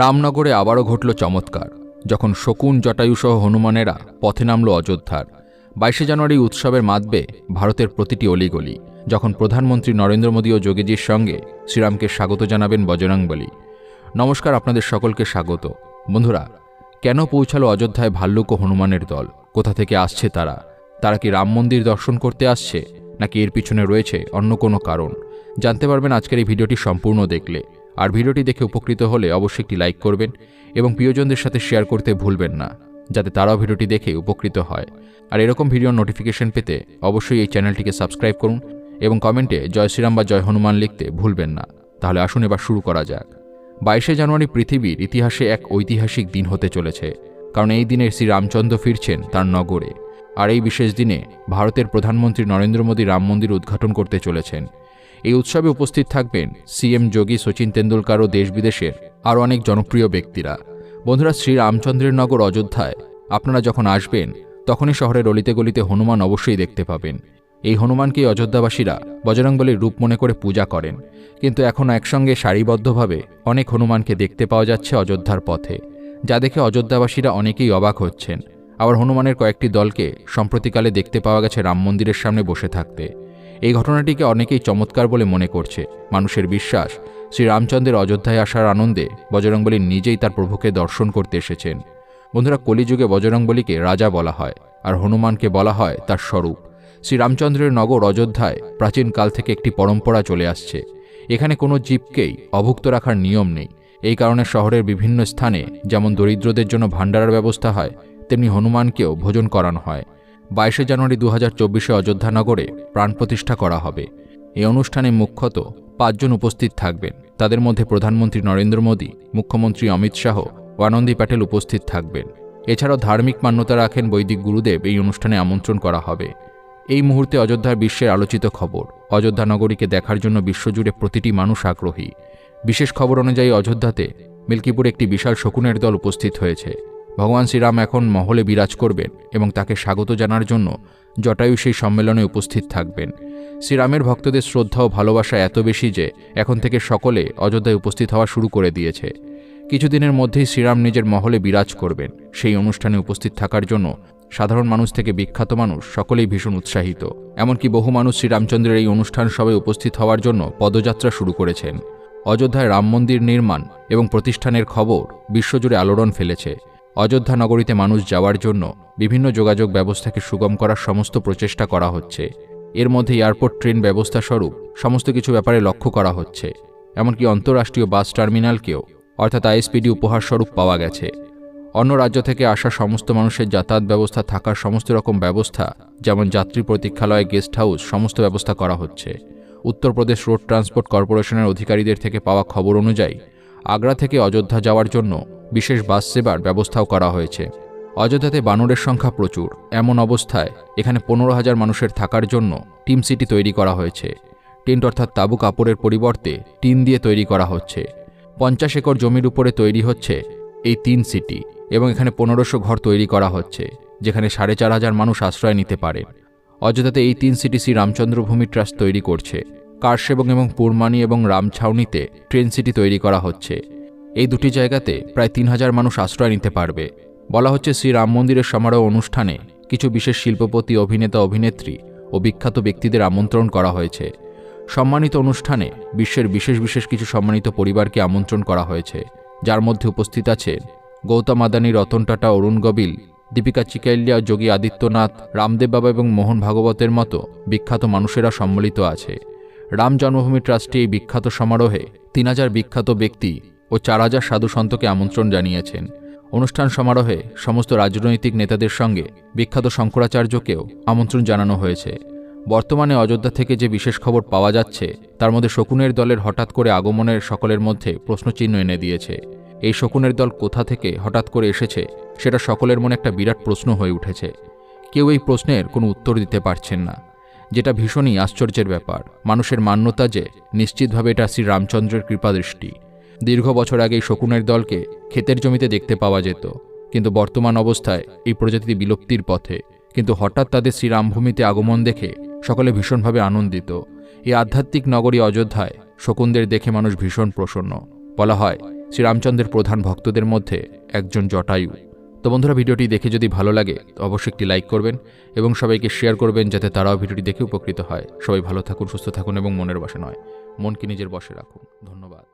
রামনগরে আবারও ঘটল চমৎকার, যখন শকুন জটায়ুসহ হনুমানেরা পথে নামল অযোধ্যার। বাইশে জানুয়ারি উৎসবের মাতবে ভারতের প্রতিটি অলিগলি, যখন প্রধানমন্ত্রী নরেন্দ্র মোদী ও যোগীজির সঙ্গে শ্রীরামকে স্বাগত জানাবেন বজরংবলী নমস্কার, আপনাদের সকলকে স্বাগত। বন্ধুরা, কেন পৌঁছালো অযোধ্যায় ভাল্লুক ও হনুমানের দল? কোথা থেকে আসছে তারা? তারা কি রাম মন্দির দর্শন করতে আসছে, নাকি এর পিছনে রয়েছে অন্য কোনো কারণ? জানতে পারবেন আজকের এই ভিডিওটি সম্পূর্ণ দেখলে। আর ভিডিওটি দেখে উপকৃত হলে অবশ্যই একটি লাইক করবেন এবং প্রিয়জনদের সাথে শেয়ার করতে ভুলবেন না, যাতে তারাও ভিডিওটি দেখে উপকৃত হয়। আর এরকম ভিডিওর নোটিফিকেশন পেতে অবশ্যই এই চ্যানেলটিকে সাবস্ক্রাইব করুন এবং কমেন্টে জয় শ্রীরাম বা জয় হনুমান লিখতে ভুলবেন না। তাহলে আসুন এবার শুরু করা যাক। বাইশে জানুয়ারি পৃথিবীর ইতিহাসে এক ঐতিহাসিক দিন হতে চলেছে, কারণ এই দিনে শ্রী রামচন্দ্র ফিরছেন তার নগরে। আর এই বিশেষ দিনে ভারতের প্রধানমন্ত্রী নরেন্দ্র মোদী রাম মন্দির উদ্ঘাটন করতে চলেছেন। এই উৎসবে উপস্থিত থাকবেন সিএম যোগী, সচিন তেন্ডুলকার ও দেশ বিদেশের আরও অনেক জনপ্রিয় ব্যক্তিরা। বন্ধুরা, শ্রী রামচন্দ্রের নগর অযোধ্যায় আপনারা যখন আসবেন, তখনই শহরের অলিতে গলিতে হনুমান অবশ্যই দেখতে পাবেন। এই হনুমানকেই অযোধ্যাবাসীরা বজরংবলীর রূপ মনে করে পূজা করেন। কিন্তু এখন একসঙ্গে সারিবদ্ধভাবে অনেক হনুমানকে দেখতে পাওয়া যাচ্ছে অযোধ্যার পথে। যা দেখে অযোধ্যাবাসীরা অনেকেই অবাক হচ্ছেন। আবার হনুমানের কয়েকটি দলকে সম্প্রতিকালে দেখতে পাওয়া গেছে রাম মন্দিরের সামনে বসে থাকতে। এই ঘটনাটিকে অনেকেই চমৎকার বলে মনে করছে। মানুষের বিশ্বাস, শ্রীরামচন্দ্রের অযোধ্যায় আসার আনন্দে বজরংবলী নিজেই তার প্রভুকে দর্শন করতে এসেছেন। বন্ধুরা, কলিযুগে বজরংবলীকে রাজা বলা হয়, আর হনুমানকে বলা হয় তার স্বরূপ। শ্রীরামচন্দ্রের নগর অযোধ্যায় প্রাচীনকাল থেকে একটি পরম্পরা চলে আসছে। এখানে কোনো জীবকেই অভুক্ত রাখার নিয়ম নেই। এই কারণে শহরের বিভিন্ন স্থানে যেমন দরিদ্রদের জন্য ভাণ্ডারার ব্যবস্থা হয়, তেমনি হনুমানকেও ভোজন করানো হয়। বাইশে জানুয়ারি দু হাজার চব্বিশে অযোধ্যা নগরে প্রাণ প্রতিষ্ঠা করা হবে। এই অনুষ্ঠানে মুখ্যত পাঁচজন উপস্থিত থাকবেন। তাদের মধ্যে প্রধানমন্ত্রী নরেন্দ্র মোদী, মুখ্যমন্ত্রী অমিত শাহ ও আনন্দী প্যাটেল উপস্থিত থাকবেন। এছাড়াও ধার্মিক মান্যতা রাখেন বৈদিক গুরুদেব এই অনুষ্ঠানে আমন্ত্রণ করা হবে। এই মুহূর্তে অযোধ্যার বিশ্বের আলোচিত খবর, অযোধ্যা নগরীকে দেখার জন্য বিশ্বজুড়ে প্রতিটি মানুষ আগ্রহী। বিশেষ খবর অনুযায়ী অযোধ্যাতে মিল্কিপুরে একটি বিশাল শকুনের দল উপস্থিত হয়েছে। ভগবান শ্রীরাম এখন মহলে বিরাজ করবেন এবং তাকে স্বাগত জানার জন্য জটায়ু সেই সম্মেলনে উপস্থিত থাকবেন। শ্রীরামের ভক্তদের শ্রদ্ধা ও ভালোবাসা এত বেশি যে এখন থেকে সকলে অযোধ্যায় উপস্থিত হওয়া শুরু করে দিয়েছে। কিছুদিনের মধ্যেই শ্রীরাম নিজের মহলে বিরাজ করবেন। সেই অনুষ্ঠানে উপস্থিত থাকার জন্য সাধারণ মানুষ থেকে বিখ্যাত মানুষ সকলেই ভীষণ উৎসাহিত। এমনকি বহু মানুষ শ্রীরামচন্দ্রের এই অনুষ্ঠান সবে উপস্থিত হওয়ার জন্য পদযাত্রা শুরু করেছেন। অযোধ্যায় রাম মন্দির নির্মাণ এবং প্রতিষ্ঠানের খবর বিশ্বজুড়ে আলোড়ন ফেলেছে। অযোধ্যা নগরীতে মানুষ যাওয়ার জন্য বিভিন্ন যোগাযোগ ব্যবস্থাকে সুগম করার সমস্ত প্রচেষ্টা করা হচ্ছে। এর মধ্যে এয়ারপোর্ট ট্রেন ব্যবস্থা স্বরূপ সমস্ত কিছু ব্যাপারে লক্ষ্য করা হচ্ছে। এমনকি অন্তর্রাষ্ট্রীয় বাস টার্মিনালকেও, অর্থাৎ আইএসপিডি উপহার স্বরূপ পাওয়া গেছে। অন্য রাজ্য থেকে আসা সমস্ত মানুষের যাতায়াত ব্যবস্থা থাকার সমস্ত রকম ব্যবস্থা, যেমন যাত্রী প্রতীক্ষালয়, গেস্ট হাউস, সমস্ত ব্যবস্থা করা হচ্ছে। উত্তরপ্রদেশ রোড ট্রান্সপোর্ট কর্পোরেশনের অধিকারীদের থেকে পাওয়া খবর অনুযায়ী, আগ্রা থেকে অযোধ্যা যাওয়ার জন্য বিশেষ বাস সেবার ব্যবস্থাও করা হয়েছে। অযোধ্যাতে বানরের সংখ্যা প্রচুর। এমন অবস্থায় এখানে পনেরো হাজার মানুষের থাকার জন্য টিম সিটি তৈরি করা হয়েছে। টেন্ট অর্থাৎ তাবু কাপড়ের পরিবর্তে টিন দিয়ে তৈরি করা হচ্ছে। পঞ্চাশ একর জমির উপরে তৈরি হচ্ছে এই তিন সিটি এবং এখানে পনেরোশো ঘর তৈরি করা হচ্ছে, যেখানে সাড়ে চার হাজার মানুষ আশ্রয় নিতে পারে। অযোধ্যাতে এই তিন সিটি শ্রী রামচন্দ্রভূমি ট্রাস্ট তৈরি করছে। কার্সেবং এবং পুরমানি এবং রামছাউনিতে ট্রেন সিটি তৈরি করা হচ্ছে। এই দুটি জায়গাতে প্রায় তিন হাজার মানুষ আশ্রয় নিতে পারবে। বলা হচ্ছে শ্রী রাম মন্দিরের সমারোহ অনুষ্ঠানে কিছু বিশেষ শিল্পপতি, অভিনেতা, অভিনেত্রী ও বিখ্যাত ব্যক্তিদের আমন্ত্রণ করা হয়েছে। সম্মানিত অনুষ্ঠানে বিশ্বের বিশেষ বিশেষ কিছু সম্মানিত পরিবারকে আমন্ত্রণ করা হয়েছে। যার মধ্যে উপস্থিত আছেন গৌতম আদানি, রতন টাটা, অরুণ গবিল, দীপিকা চিকাইলিয়া, যোগী আদিত্যনাথ, রামদেব বাবা এবং মোহন ভাগবতের মতো বিখ্যাত মানুষেরা সম্মিলিত আছে। রাম জন্মভূমি ট্রাস্টে এই বিখ্যাত সমারোহে তিন হাজার বিখ্যাত ব্যক্তি ও চার হাজার সাধু সন্তকে আমন্ত্রণ জানিয়েছেন। অনুষ্ঠান সমারোহে সমস্ত রাজনৈতিক নেতাদের সঙ্গে বিখ্যাত শঙ্করাচার্যকেও আমন্ত্রণ জানানো হয়েছে। বর্তমানে অযোধ্যা থেকে যে বিশেষ খবর পাওয়া যাচ্ছে, তার মধ্যে শকুনের দলের হঠাৎ করে আগমনের সকলের মধ্যে প্রশ্নচিহ্ন এনে দিয়েছে। এই শকুনের দল কোথা থেকে হঠাৎ করে এসেছে, সেটা সকলের মনে একটা বিরাট প্রশ্ন হয়ে উঠেছে। কেউ এই প্রশ্নের কোনো উত্তর দিতে পারছেন না। যেটা ভীষণই আশ্চর্যের ব্যাপার। মানুষের মান্যতা যে, নিশ্চিতভাবে এটা শ্রী রামচন্দ্রের কৃপাদৃষ্টি। দীর্ঘ বছর আগে শকুনের দলকে ক্ষেতের জমিতে দেখতে পাওয়া যেত, কিন্তু বর্তমান অবস্থায় এই প্রজাতিটি বিলুপ্তির পথে। কিন্তু হঠাৎ তাদের শ্রীরামভূমিতে আগমন দেখে সকলে ভীষণভাবে আনন্দিত। এই আধ্যাত্মিক নগরী অযোধ্যায় শকুনদের দেখে মানুষ ভীষণ প্রসন্ন। বলা হয়, শ্রীরামচন্দ্রের প্রধান ভক্তদের মধ্যে একজন জটায়ু। তো বন্ধুরা, ভিডিওটি দেখে যদি ভালো লাগে, তো অবশ্যই একটি লাইক করবেন এবং সবাইকে শেয়ার করবেন যাতে তারাও ভিডিওটি দেখে উপকৃত হয়। সবাই ভালো থাকুন, সুস্থ থাকুন এবং মনের বসে নয়, মনকে নিজের বসে রাখুন। ধন্যবাদ।